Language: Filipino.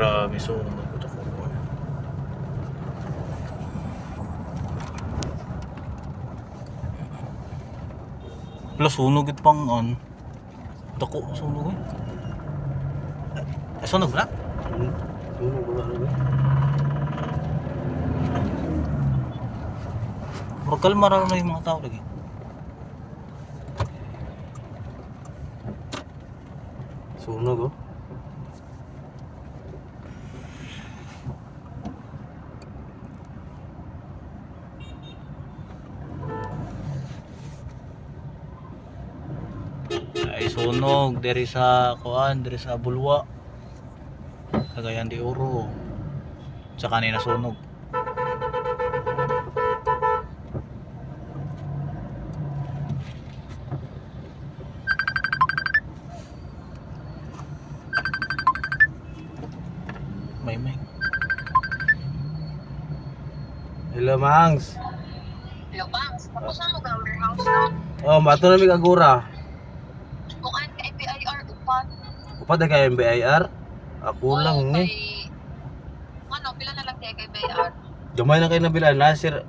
Grabe, sunog ito ko. Plus, sunog it pang on. Dako, sunog eh. Eh, sunog na? Hmm. Sunog na ba? Magkalma raw na yung mga tao lagi. Sunog oh. Ay sunog diri sa kuan, diri sa Bulwa. Cagayan de Oro. Sa kanina sunog. May may. Hello, Mangs. Hello, Bangs. Tapos na mo ka warehouse na. Oh, mato na mi agura. Upat na kayo MBIR? Ako lang Oo, ni. kay- Ano, pila na lang kay BIR? Gamay na kayo nabilan. Na sir,